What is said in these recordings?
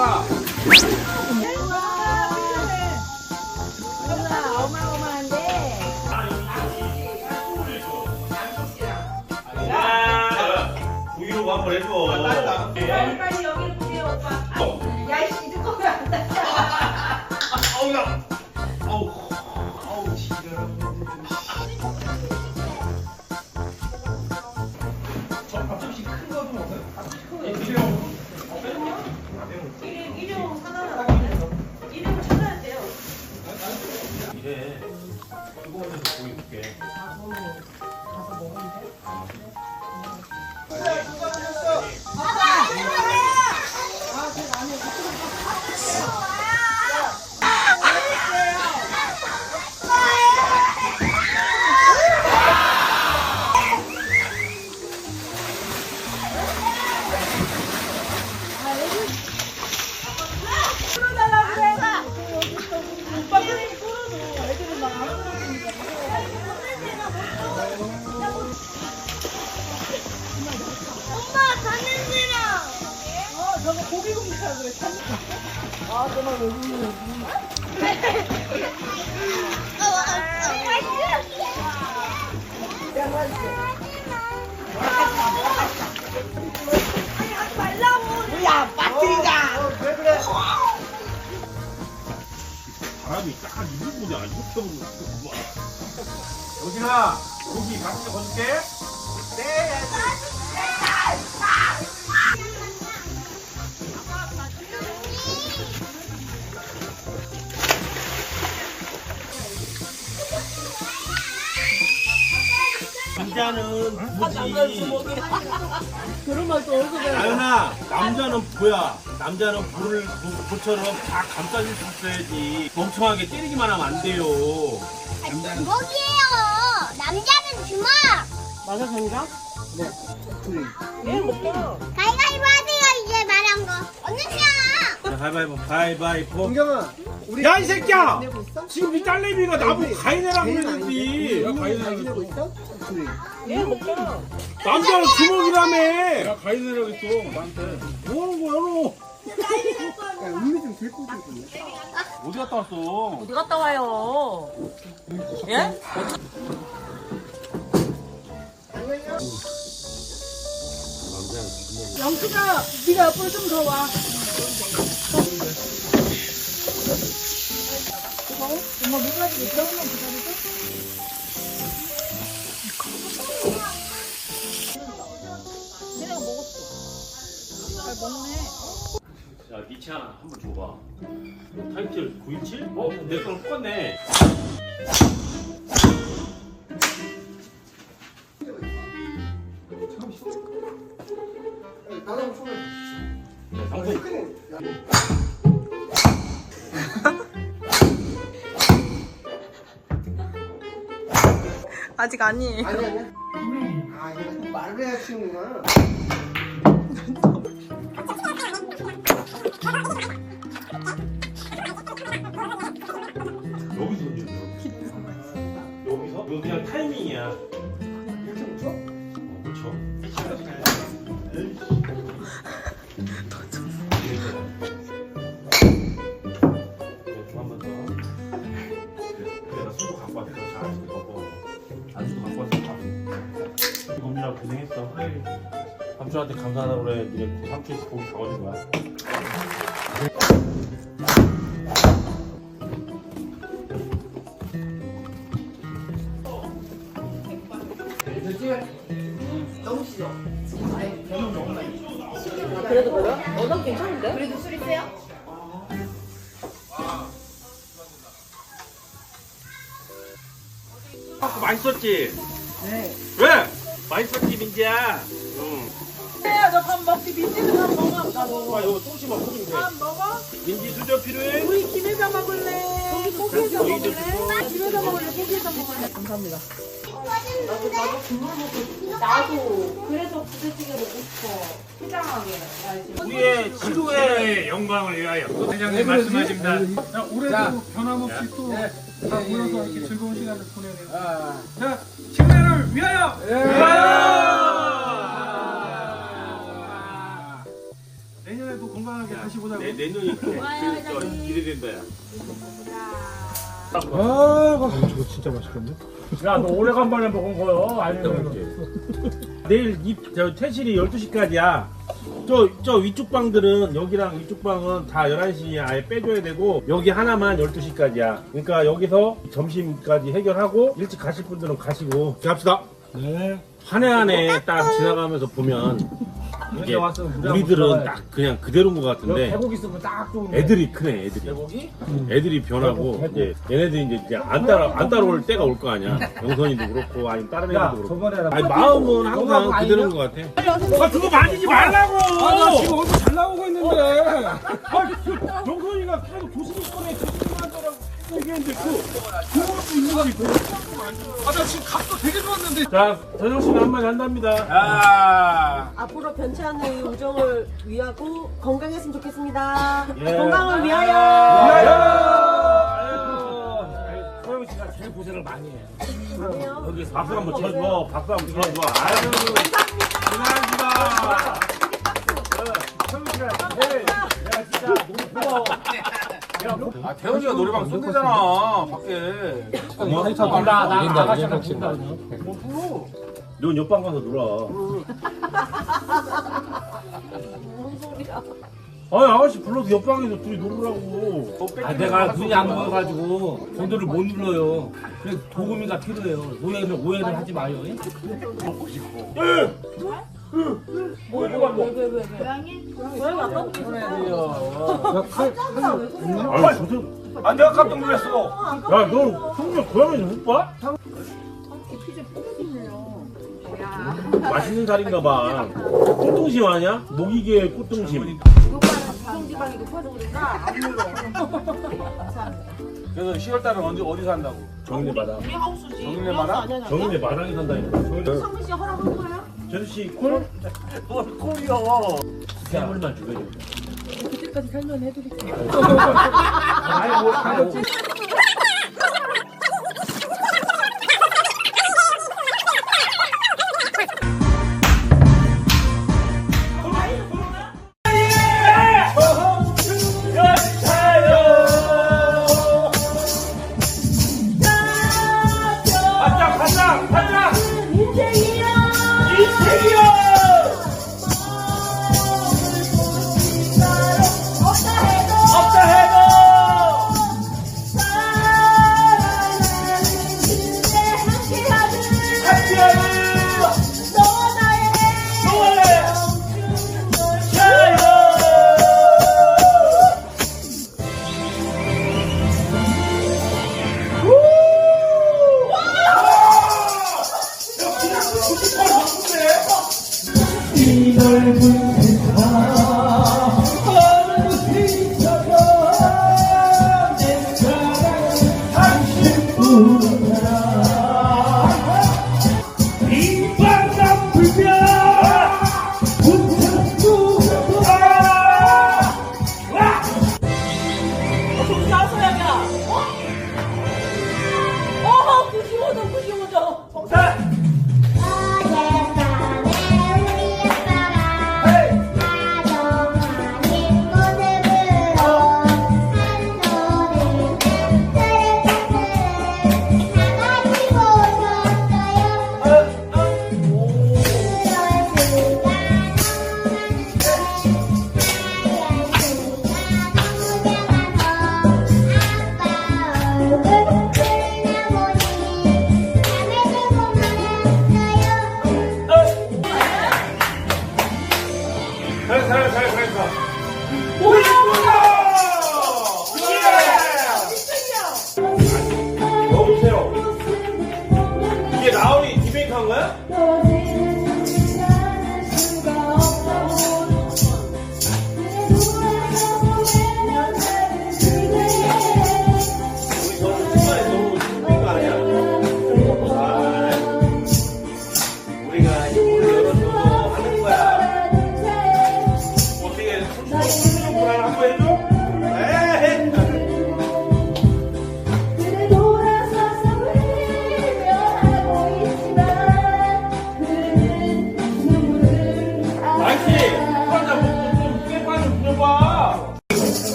하나. 브이로그 한번 해줘. 빨리 여기를 보세요 오빠 야이씨 이거 거면 안 돼. 아우 야. 바람이 이런 거냐? 이렇게 보면 여진아, 고기 맛있게 건줄게. 남자는 부지. 아연아, 남자는 뭐야? 남자는 불을 부- 불처럼 다 감싸줄 수 있어야지. 멍청하게 때리기만 하면 안 돼요. 주먹이에요. 남자는 주먹. 맞아 정장? 가위가위보 하세요. 이제 말한 거. 언니야. 자, 가위바위보, 가위바위보. 동경아, 우리 야, 이 새끼야! 내고 있어? 지금 이 딸내미가 나보고 가위내라 개인 그러는지. 아닌데? 가위 내고 있어? 둘이. 남자는 주먹이라며! 야 가이드라고 했어 나한테 뭐 하는 거야, 너? 야, 음료 좀 들고 좀. 어디 갔다 왔어? 어디 갔다 와요? 예? 영수가 네가 옆으로 좀 더 와. 조금만. 야, 니치 한번 줘봐. 타이틀 917? 어? 내 거랑 똑같네. 아직 아니에요. 아니 아니야. 아, 얘가 말을 해야 치는구나. 여기서 던져. 여기서? 이거 그냥 타이밍이야. 이렇게? 어? 한 삼촌한테 감사하다고 그래. 니네 삼촌이 고기 사와준 거야. 그래도 그래? 어, 난 괜찮은데? 그래도 술 있어요? 아, 맛있었지? 네. 왜? 맛있었지, 민지야? 응. 야, 너밥 먹지. 민지도 밥 먹어. 나 먹어. 아, 이거 소시만 소금 돼. 밥 먹어? 민지 수저 필요해? 우리 김에다 먹을래? 고기에다 여기도 먹을래? 김에다 먹을래? 고기에다 먹을래? 감사합니다. 나도 그래서 부대찌개 먹고 싶어. 해장하게. 우리의 지도의 영광을 위하여. 회장님 말씀하십니다 자 올해도 변함없이 또 다 모여서 이렇게 즐거운 시간을 보내네요 자 친구를 위하여 위하여! 건강하게 다시 보자고. 내 내년이 그저 기대된다. 야. 아, 저거 진짜 맛있겠네. 야, 너 오래간만에 먹은 거요? 아니면 내일 이, 저 퇴실이 12시까지야. 저, 저 위쪽 방들은, 여기랑 위쪽 방은 다 11시에 아예 빼줘야 되고, 여기 하나만 12시까지야. 그러니까 여기서 점심까지 해결하고, 일찍 가실 분들은 가시고, 갑시다. 네. 한 해 한 해 딱 지나가면서 보면, 이게 왔어. 우리들은 딱 그냥 그대로인 것 같은데, 계곡 있으면 딱 좋은데. 애들이 크네, 애들이. 계곡이? 애들이 변하고 이제 얘네들이 이제, 이제 안 따라 안 따라올 때가 올 거 아니야. 영선이도 그렇고 아니면 다른 야, 애들도 그렇고. 저번에 나. 아니 마음은 항상 그대로인 것 같아. 아 그거 만지지 말라고. 아, 나 지금 얼굴 잘 나오고 있는데. 아, 영선이가 계속 조심히 한다 라고 얘기했는데 그 그것도 있는 거지. 아, 나 지금 각도 되게 좋았는데. 자 전영 씨는 한마디 한답니다. 아. 앞으로 변치 않는 우정을 위하고 건강했으면 좋겠습니다. 예. 건강을 위하여. 아유, 소영 씨가 제일 고생을 많이 해. 여기 박수 한번 쳐줘. 박수 한번 쳐줘. 아유, 감사합니다. 소영 씨가 제일 내가 진짜 너무 고마워. 아, 태훈이가 노래방 손대잖아, 밖에. 나, 나, 나가 시작한다. 넌 옆방 가서 놀아. 아니 아가씨 불러서 옆방에서 둘이 놀으라고. 아, 내가 눈이 안 보여가지고 번호를 못 눌러요. 그래서 도구미가 필요해요. 오해를 오해를 하지 마요. 아니 무슨? 아, 내가 깜짝 놀랐어. 야너 평소에 고양이 못 봐? 맛있는 살인가 봐. 꽃등심 아니야? 모기계 꽃등심. 그래서 10월달은 언제, 어디서 한다고? 정인의 마당. 정인의 마당? 정인의 마당에 산다니까. 성민 씨 허락한 거예요? 제수 씨 콜? 뭘 콜이요? 콜만 주게. 그때까지 설명해드릴게요. 아니 뭐 가볍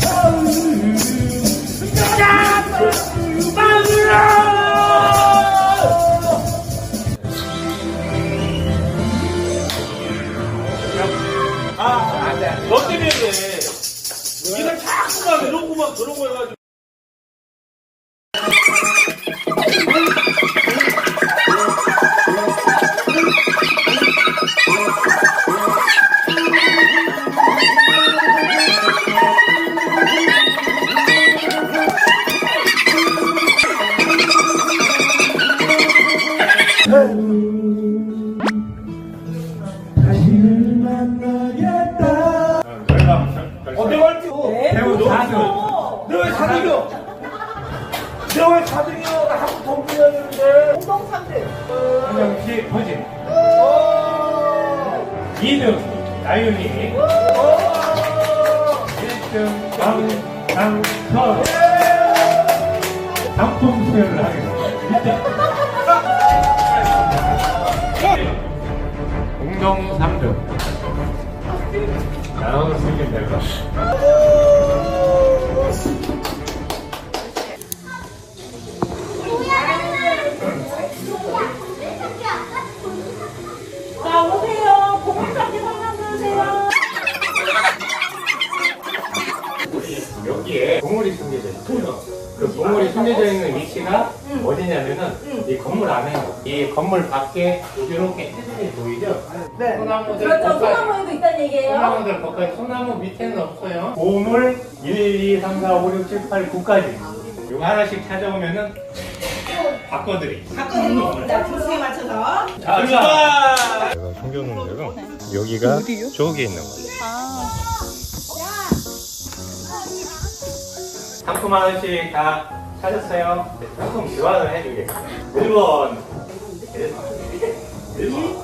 처음 떠나서 마음으로 너 때문에. 그런 거 해가지고. 어, 내가 할지. 배우 너 하세요. 너 왜 사등이요? 너왜 사등이요? 나 한국 동문이었는데. 공동 3등. 한정 씨 허진. 이등 나윤이. 1등 강강선. 상품 수여를 하겠습니다. 1등. 공동 3등. 나눠서 쓰면 될까? 자, 여기에 건물이 숨겨져. 그 건물이 숨겨져 있는 위치가 어디냐면은 이 건물 안에요. 이 건물 밖에 이렇게 테두리 보이죠? 네. 소나무들 그렇죠. 소나무에도 있다는 얘기예요. 소나무들 가까이 소나무 밑에는 없어요. 보물 1, 2, 3, 4, 5, 6, 7, 8, 9까지. 요 하나씩 찾아오면은 바꿔드리. 바꿔드립니다. 주수에 맞춰서. 자, 출발! 제가 숨겨놓은 데가 여기가 저기에 있는 거예요. 상품 하나씩 다 찾았어요. 네, 상품 교환을 해주겠습니다. 1번. 1번.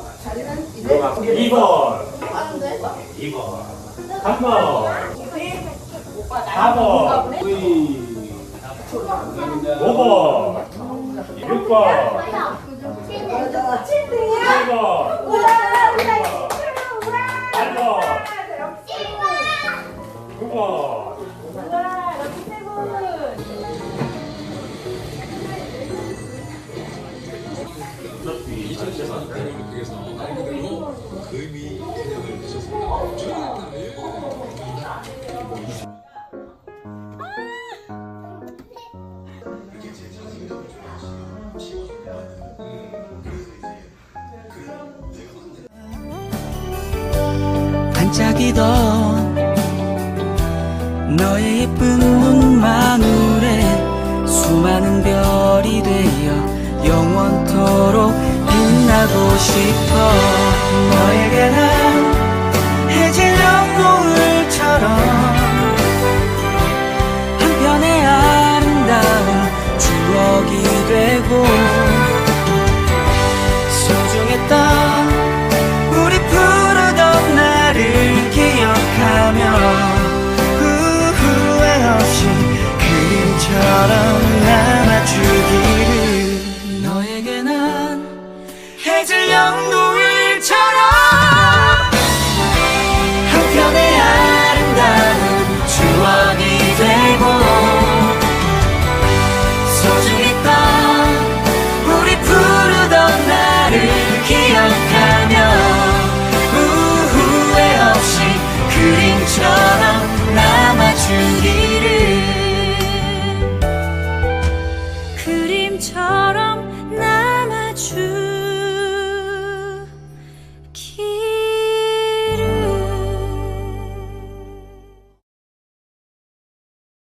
2번. 2번. 3번. 4번. 5번. 6번. 7번. 8번. 9번. 반짝이던 너의 예쁜 눈망울에 수많은 별이 되어 영원토록 싶어. 너에게 난